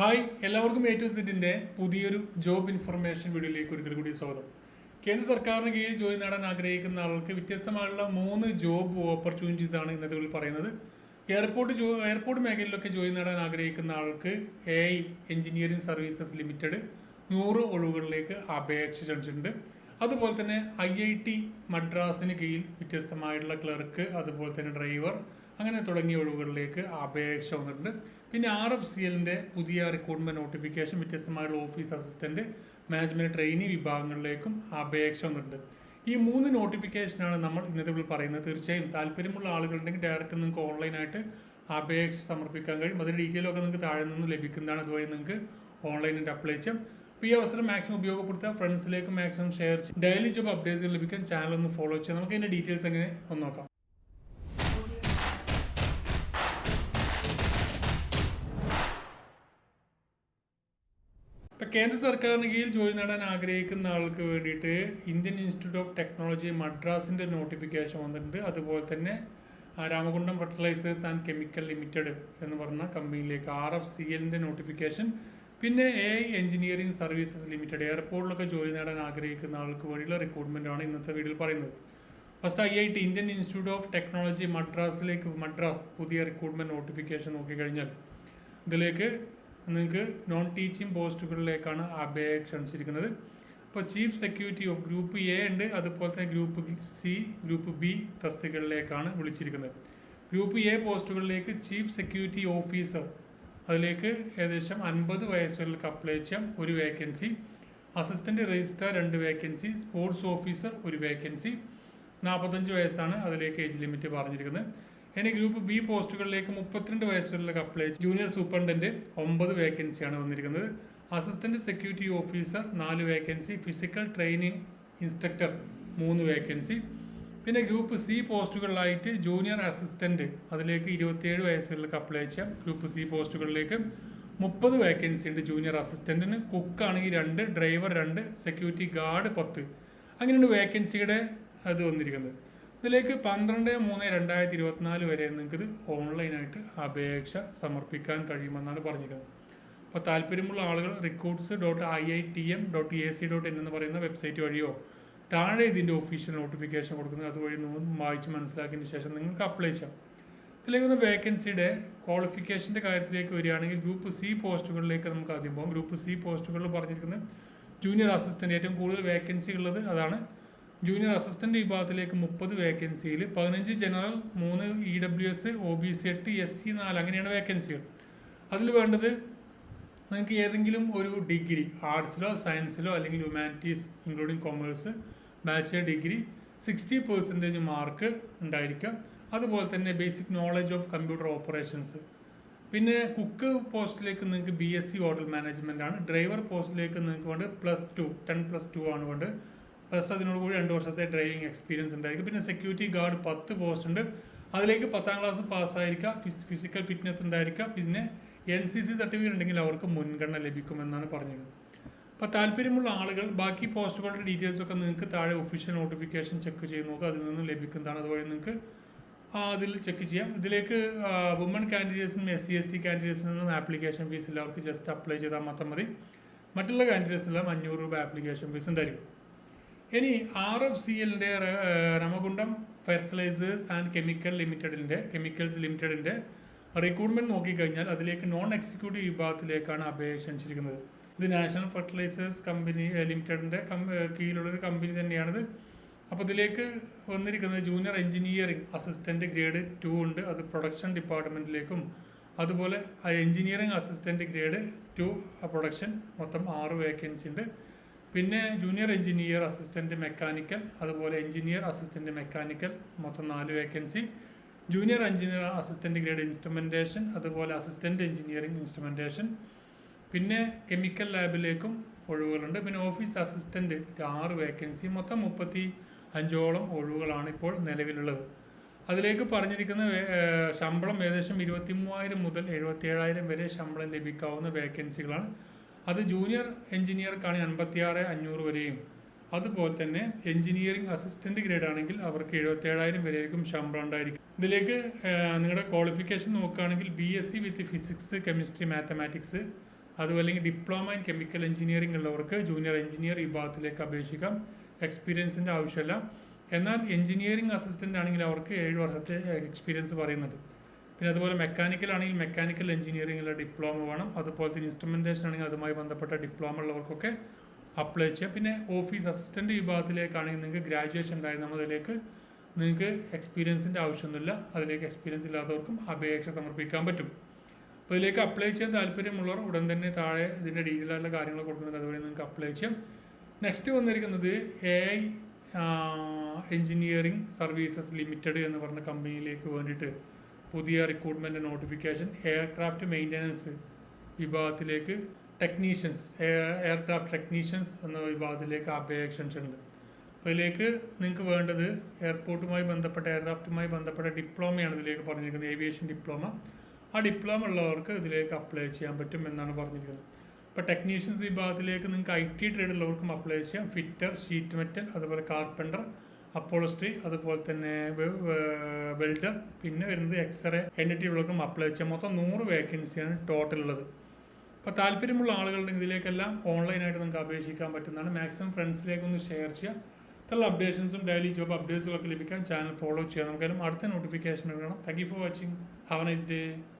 Hi എല്ലാവർക്കും A two പുതിയൊരു job information വീഡിയോയിലേക്ക് ഒരിക്കൽ കൂടി സ്വാഗതം. കേന്ദ്ര സർക്കാരിന് കീഴിൽ ജോലി നേടാൻ ആഗ്രഹിക്കുന്ന ആൾക്ക് വ്യത്യസ്തമായുള്ള മൂന്ന് ജോബ് ഓപ്പർച്യൂണിറ്റീസ് ആണ് ഇന്നത്തെ പറയുന്നത്. എയർപോർട്ട് ജോ എയർപോർട്ട് മേഖലയിലൊക്കെ ജോലി നേടാൻ ആഗ്രഹിക്കുന്ന ആൾക്ക് A I engineering services limited നൂറ് ഒഴിവുകളിലേക്ക് അപേക്ഷ ക്ഷണിച്ചിട്ടുണ്ട്. അതുപോലെ തന്നെ ഐ ഐ ടി മദ്രാസിന് കീഴിൽ വ്യത്യസ്തമായിട്ടുള്ള ക്ലർക്ക് അതുപോലെ തന്നെ ഡ്രൈവർ അങ്ങനെ തുടങ്ങിയ ഒഴിവുകളിലേക്ക് അപേക്ഷ വന്നിട്ടുണ്ട്. പിന്നെ ആർ എഫ് സി എല്ലിന്റെ പുതിയ റിക്രൂട്ട്മെന്റ് നോട്ടിഫിക്കേഷൻ വ്യത്യസ്തമായുള്ള ഓഫീസ് അസിസ്റ്റന്റ് മാനേജ്മെന്റ് ട്രെയിനി വിഭാഗങ്ങളിലേക്കും അപേക്ഷ വന്നിട്ടുണ്ട്. ഈ മൂന്ന് നോട്ടിഫിക്കേഷനാണ് നമ്മൾ ഇന്നത്തെ ഇവിടെ പറയുന്നത്. തീർച്ചയായും താല്പര്യമുള്ള ആളുകളുണ്ടെങ്കിൽ ഡയറക്റ്റ് നിങ്ങൾക്ക് ഓൺലൈനായിട്ട് അപേക്ഷ സമർപ്പിക്കാൻ കഴിയും. അതിന്റെ ഡീറ്റെയിലൊക്കെ നിങ്ങൾക്ക് താഴെ നിന്ന് ലഭിക്കുന്നതാണ്. അതുവഴി നിങ്ങൾക്ക് ഓൺലൈനായിട്ട് അപ്ലൈ ചെയ്യാം. ഈ അവസരം മാക്സിമം ഉപയോഗപ്പെടുത്തുക. ഫ്രണ്ട്സിലേക്ക് മാക്സിമം ഷെയർ ചെയ്യും ഡെയിലി ജോബ് അപ്ഡേറ്റ്സുകൾ ലഭിക്കാൻ ചാനൽ ഒന്ന് ഫോളോ ചെയ്യാം നമുക്ക് അതിന്റെ ഡീറ്റെയിൽസ് എങ്ങനെ ഒന്ന് നോക്കാം. ഇപ്പൊ കേന്ദ്ര സർക്കാരിന് കീഴിൽ ജോലി നേടാൻ ആഗ്രഹിക്കുന്ന ആൾക്ക് വേണ്ടിയിട്ട് ഇന്ത്യൻ ഇൻസ്റ്റിറ്റ്യൂട്ട് ഓഫ് ടെക്നോളജി മദ്രാസിന്റെ നോട്ടിഫിക്കേഷൻ വന്നിട്ടുണ്ട്. അതുപോലെ തന്നെ Ramagundam fertilizers and chemical limited എന്ന് പറഞ്ഞ കമ്പനിയിലേക്ക് ആർ എഫ് സി എല്ലിന്റെ നോട്ടിഫിക്കേഷൻ പിന്നെ A I engineering services limited എയർപോർട്ടിലൊക്കെ ജോലി നേടാൻ ആഗ്രഹിക്കുന്ന ആൾക്ക് വേണ്ടിയുള്ള ആണ് ഇന്നത്തെ വീഡിയോയിൽ പറയുന്നത്. First I I T Indian institute of technology മദ്രാസിലേക്ക് Madras പുതിയ റിക്രൂട്ട്മെന്റ് നോട്ടിഫിക്കേഷൻ നോക്കിക്കഴിഞ്ഞാൽ ഇതിലേക്ക് നിങ്ങൾക്ക് നോൺ ടീച്ചിങ് പോസ്റ്റുകളിലേക്കാണ് അപേക്ഷ ക്ഷണിച്ചിരിക്കുന്നത് ഇപ്പോൾ chief security of group A ഉണ്ട്. അതുപോലെ തന്നെ ഗ്രൂപ്പ് സി ഗ്രൂപ്പ് ബി തസ്തികകളിലേക്കാണ് വിളിച്ചിരിക്കുന്നത്. ഗ്രൂപ്പ് എ പോസ്റ്റുകളിലേക്ക് ചീഫ് സെക്യൂരിറ്റി ഓഫീസർ അതിലേക്ക് ഏകദേശം അൻപത് വയസ്സുകളിൽ അപ്ലൈ ചെയ്യാം ഒരു വേക്കൻസി അസിസ്റ്റന്റ് രജിസ്ട്രാർ രണ്ട് വേക്കൻസി സ്പോർട്സ് ഓഫീസർ ഒരു വേക്കൻസി നാൽപ്പത്തഞ്ച് വയസ്സാണ് അതിലേക്ക് ഏജ് ലിമിറ്റ് പറഞ്ഞിരിക്കുന്നത്. ഇനി ഗ്രൂപ്പ് ബി പോസ്റ്റുകളിലേക്ക് മുപ്പത്തിരണ്ട് വയസ്സുകളിലേക്ക് അപ്ലൈ ജൂനിയർ സൂപ്രണ്ടന്റ് ഒമ്പത് വേക്കൻസിയാണ് വന്നിരിക്കുന്നത്. അസിസ്റ്റന്റ് സെക്യൂരിറ്റി ഓഫീസർ നാല് വേക്കൻസി ഫിസിക്കൽ ട്രെയിനിങ് ഇൻസ്ട്രക്ടർ മൂന്ന് വേക്കൻസി പിന്നെ ഗ്രൂപ്പ് സി പോസ്റ്റുകളിലായിട്ട് ജൂനിയർ അസിസ്റ്റന്റ് അതിലേക്ക് ഇരുപത്തിയേഴ് വയസ്സുകളിലേക്ക് അപ്ലൈ ചെയ്യാം. ഗ്രൂപ്പ് സി പോസ്റ്റുകളിലേക്ക് മുപ്പത് വേക്കൻസി ഉണ്ട് ജൂനിയർ അസിസ്റ്റന്റിന്. കുക്കാണെങ്കിൽ രണ്ട് ഡ്രൈവർ രണ്ട് സെക്യൂരിറ്റി ഗാർഡ് പത്ത്. അങ്ങനെയാണ് വേക്കൻസിയുടെ അത് വന്നിരിക്കുന്നത്. ഇതിലേക്ക് പന്ത്രണ്ട് മൂന്ന് രണ്ടായിരത്തി ഇരുപത്തിനാല് വരെ നിങ്ങൾക്ക് ഇത് ഓൺലൈനായിട്ട് അപേക്ഷ സമർപ്പിക്കാൻ കഴിയുമെന്നാണ് പറഞ്ഞിരിക്കുന്നത്. അപ്പോൾ താല്പര്യമുള്ള ആളുകൾ recruits dot I I T M dot A C dot in എന്ന് പറയുന്ന വെബ്സൈറ്റ് വഴിയോ താഴെ ഇതിന്റെ ഒഫീഷ്യൽ നോട്ടിഫിക്കേഷൻ കൊടുക്കുന്നത് അതുവഴി വായിച്ച് മനസ്സിലാക്കിയതിന് ശേഷം നിങ്ങൾക്ക് അപ്ലൈ ചെയ്യാം. ഇതിലേക്ക് ഒന്ന് വേക്കൻസിയുടെ ക്വാളിഫിക്കേഷന്റെ കാര്യത്തിലേക്ക് വരികയാണെങ്കിൽ ഗ്രൂപ്പ് സി പോസ്റ്റുകളിലേക്ക് നമുക്ക് ആദ്യം പോകാം. ഗ്രൂപ്പ് സി പോസ്റ്റുകളിൽ പറഞ്ഞിരിക്കുന്നത് ജൂനിയർ അസിസ്റ്റന്റ് ഏറ്റവും കൂടുതൽ വേക്കൻസി ഉള്ളത് അതാണ്. ജൂനിയർ അസിസ്റ്റന്റ് വിഭാഗത്തിലേക്ക് മുപ്പത് വേക്കൻസിയിൽ പതിനഞ്ച് ജനറൽ മൂന്ന് E W S O B C എട്ട് എസ് സി നാല് അങ്ങനെയാണ് വേക്കൻസികൾ അതിൽ വേണ്ടത് നിങ്ങൾക്ക് ഏതെങ്കിലും ഒരു ഡിഗ്രി ആർട്സിലോ സയൻസിലോ അല്ലെങ്കിൽ humanities including commerce bachelor degree sixty percentage mark ഉണ്ടായിരിക്കാം. അതുപോലെ തന്നെ basic knowledge of computer operations പിന്നെ കുക്ക് പോസ്റ്റിലേക്ക് നിങ്ങൾക്ക് B S C hotel management ആണ്. ഡ്രൈവർ പോസ്റ്റിലേക്ക് നിങ്ങൾക്ക് വേണ്ട plus two ten plus two ആണ് വേണ്ട പ്ലസ് അതിനോട് കൂടി രണ്ട് വർഷത്തെ ഡ്രൈവിംഗ് എക്സ്പീരിയൻസ് ഉണ്ടായിരിക്കും. പിന്നെ സെക്യൂരിറ്റി ഗാർഡ് പത്ത് പോസ്റ്റ് ഉണ്ട്. അതിലേക്ക് പത്താം ക്ലാസ് പാസ്സായിരിക്കുക ഫിസിക്കൽ ഫിറ്റ്നസ് ഉണ്ടായിരിക്കുക പിന്നെ എൻ സി സി സർട്ടിഫിക്കറ്റ് ഉണ്ടെങ്കിൽ അവർക്ക് മുൻഗണന ലഭിക്കുമെന്നാണ് പറഞ്ഞത് അപ്പോൾ താല്പര്യമുള്ള ആളുകൾ ബാക്കി പോസ്റ്റുകളുടെ ഡീറ്റെയിൽസ് ഒക്കെ നിങ്ങൾക്ക് താഴെ ഒഫീഷ്യൽ നോട്ടിഫിക്കേഷൻ ചെക്ക് ചെയ്ത് നോക്കുക. അതിൽ നിന്ന് ലഭിക്കുന്നതാണ്. അതുവഴി നിങ്ങൾക്ക് അതിൽ ചെക്ക് ചെയ്യാം. ഇതിലേക്ക് വുമൺ കാൻഡിഡേറ്റ്സിനും എസ് സി എസ് ടി കാൻഡിഡേറ്റ്സിനും ആപ്ലിക്കേഷൻ ഫീസ് എല്ലാവർക്കും ജസ്റ്റ് അപ്ലൈ ചെയ്താൽ മാത്രം മതി. മറ്റുള്ള കാൻഡിഡേറ്റ്സിനെല്ലാം അഞ്ഞൂറ് രൂപ ആപ്ലിക്കേഷൻ ഫീസ് ഉണ്ടായിരിക്കും ഇനി ആർ എഫ് സി എല്ലിന്റെ രമകുണ്ടം ഫെർട്ടിലൈസേഴ്സ് ആൻഡ് കെമിക്കൽ ലിമിറ്റഡിന്റെ കെമിക്കൽസ് ലിമിറ്റഡിന്റെ റിക്രൂട്ട്മെന്റ് നോക്കിക്കഴിഞ്ഞാൽ അതിലേക്ക് നോൺ എക്സിക്യൂട്ടീവ് വിഭാഗത്തിലേക്കാണ് അപേക്ഷ ക്ഷണിച്ചിരിക്കുന്നത് ഇത് നാഷണൽ ഫെർട്ടിലൈസേഴ്സ് കമ്പനി ലിമിറ്റഡിന്റെ കീഴിലുള്ള ഒരു കമ്പനി തന്നെയാണിത്. അപ്പോൾ ഇതിലേക്ക് വന്നിരിക്കുന്നത് junior engineering assistant grade two ഉണ്ട്. അത് പ്രൊഡക്ഷൻ ഡിപ്പാർട്ട്മെന്റിലേക്കും അതുപോലെ engineering assistant grade two production മൊത്തം ആറ് വേക്കൻസി ഉണ്ട്. പിന്നെ ജൂനിയർ എഞ്ചിനീയർ അസിസ്റ്റന്റ് മെക്കാനിക്കൽ അതുപോലെ എഞ്ചിനീയർ അസിസ്റ്റന്റ് മെക്കാനിക്കൽ മൊത്തം നാല് vacancy. Junior engineer assistant grade instrumentation അതുപോലെ അസിസ്റ്റന്റ് എഞ്ചിനീയറിംഗ് ഇൻസ്ട്രുമെന്റേഷൻ. പിന്നെ കെമിക്കൽ ലാബിലേക്കും ഒഴിവുകളുണ്ട്. പിന്നെ ഓഫീസ് അസിസ്റ്റന്റ് ആറ് വേക്കൻസി മൊത്തം മുപ്പത്തി അഞ്ചോളം ഒഴിവുകളാണ് ഇപ്പോൾ നിലവിലുള്ളത്. അതിലേക്ക് പറഞ്ഞിരിക്കുന്ന ശമ്പളം ഏകദേശം ഇരുപത്തി മൂവായിരം മുതൽ എഴുപത്തി ഏഴായിരം വരെ ശമ്പളം ലഭിക്കാവുന്ന വേക്കൻസികളാണ് അത് ജൂനിയർ എഞ്ചിനീയർക്കാണ് അൻപത്തിയാറ് അഞ്ഞൂറ് വരെയും. അതുപോലെ തന്നെ എഞ്ചിനീയറിംഗ് അസിസ്റ്റന്റ് ഗ്രേഡ് ആണെങ്കിൽ അവർക്ക് എഴുപത്തി ഏഴായിരം വരെയായിരിക്കും ശമ്പളം ഉണ്ടായിരിക്കും. ഇതിലേക്ക് നിങ്ങളുടെ ക്വാളിഫിക്കേഷൻ നോക്കുകയാണെങ്കിൽ B S C with physics chemistry mathematics അതുപോലെ ഡിപ്ലോമ ഇൻ കെമിക്കൽ എഞ്ചിനീയറിംഗ് ഉള്ളവർക്ക് ജൂനിയർ എഞ്ചിനീയർ വിഭാഗത്തിലേക്ക് അപേക്ഷിക്കാം. എക്സ്പീരിയൻസിന്റെ ആവശ്യമില്ല. എന്നാൽ എഞ്ചിനീയറിംഗ് അസിസ്റ്റന്റ് ആണെങ്കിൽ അവർക്ക് ഏഴ് വർഷത്തെ എക്സ്പീരിയൻസ് പറയുന്നുണ്ട്. പിന്നെ അതുപോലെ മെക്കാനിക്കൽ ആണെങ്കിൽ മെക്കാനിക്കൽ എഞ്ചിനീയറിംഗിലെ ഡിപ്ലോമ വേണം. അതുപോലെ തന്നെ ഇൻസ്ട്രുമെന്റേഷൻ ആണെങ്കിൽ അതുമായി ബന്ധപ്പെട്ട ഡിപ്ലോമ ഉള്ളവർക്കൊക്കെ അപ്ലൈ ചെയ്യാം. പിന്നെ ഓഫീസ് അസിസ്റ്റന്റ് വിഭാഗത്തിലേക്കാണെങ്കിൽ നിങ്ങൾക്ക് ഗ്രാജുവേഷൻ ഉണ്ടായിരുന്ന. അതിലേക്ക് നിങ്ങൾക്ക് എക്സ്പീരിയൻസിന്റെ ആവശ്യമൊന്നുമില്ല. അതിലേക്ക് എക്സ്പീരിയൻസ് ഇല്ലാത്തവർക്കും അപേക്ഷ സമർപ്പിക്കാൻ പറ്റും. അപ്പോൾ ഇതിലേക്ക് അപ്ലൈ ചെയ്യാൻ താല്പര്യമുള്ളവർ ഉടൻ തന്നെ താഴെ ഇതിന്റെ ഡീറ്റെയിൽ കാര്യങ്ങൾ കൊടുക്കുന്നുണ്ട്. അതുവഴി നിങ്ങൾക്ക് അപ്ലൈ ചെയ്യാം. നെക്സ്റ്റ് വന്നിരിക്കുന്നത് A I engineering services limited എന്ന് പറഞ്ഞ കമ്പനിയിലേക്ക് വേണ്ടിയിട്ട് പുതിയ റിക്രൂട്ട്മെന്റ് നോട്ടിഫിക്കേഷൻ എയർക്രാഫ്റ്റ് മെയിന്റനൻസ് വിഭാഗത്തിലേക്ക് ടെക്നീഷ്യൻസ് എയർക്രാഫ്റ്റ് ടെക്നീഷ്യൻസ് എന്ന വിഭാഗത്തിലേക്ക് അപേക്ഷ ഉണ്ട്. അപ്പോൾ ഇതിലേക്ക് നിങ്ങൾക്ക് വേണ്ടത് എയർപോർട്ടുമായി ബന്ധപ്പെട്ട എയർക്രാഫ്റ്റുമായി ബന്ധപ്പെട്ട ഡിപ്ലോമയാണ് ഇതിലേക്ക് പറഞ്ഞിരിക്കുന്നത്. ഏവിയേഷൻ ഡിപ്ലോമ ആ ഡിപ്ലോമ ഉള്ളവർക്ക് ഇതിലേക്ക് അപ്ലൈ ചെയ്യാൻ പറ്റും എന്നാണ് പറഞ്ഞിരിക്കുന്നത്. ഇപ്പോൾ ടെക്നീഷ്യൻസ് വിഭാഗത്തിലേക്ക് നിങ്ങൾക്ക് ഐ ടി ട്രേഡ് ഉള്ളവർക്കും അപ്ലൈ ചെയ്യാം. ഫിറ്റർ ഷീറ്റ് മെറ്റൽ അതുപോലെ കാർപ്പന്റർ അപ്പോളസ്ട്രി അതുപോലെ തന്നെ വെൽഡർ പിന്നെ വരുന്നത് എക്സ്റേ എൻ ടി ഉള്ളവർക്കും അപ്ലൈ ചെയ്യാം. മൊത്തം നൂറ് വേക്കൻസിയാണ് ടോട്ടൽ ഉള്ളത്. അപ്പോൾ താല്പര്യമുള്ള ആളുകളുണ്ടെങ്കിൽ ഇതിലേക്കെല്ലാം ഓൺലൈനായിട്ട് നിങ്ങൾക്ക് അപേക്ഷിക്കാൻ പറ്റുന്നതാണ്. മാക്സിമം ഫ്രണ്ട്സിലേക്ക് ഒന്ന് ഷെയർ ചെയ്യുക. ഇത്തരം അപ്ഡേഷൻസും ഡെയിലി ജോബ് അപ്ഡേറ്റ്സുകളൊക്കെ ലഭിക്കാൻ ചാനൽ ഫോളോ ചെയ്യാം നമുക്കെല്ലാം അടുത്ത നോട്ടിഫിക്കേഷൻ വേണം thank you for watching have nice day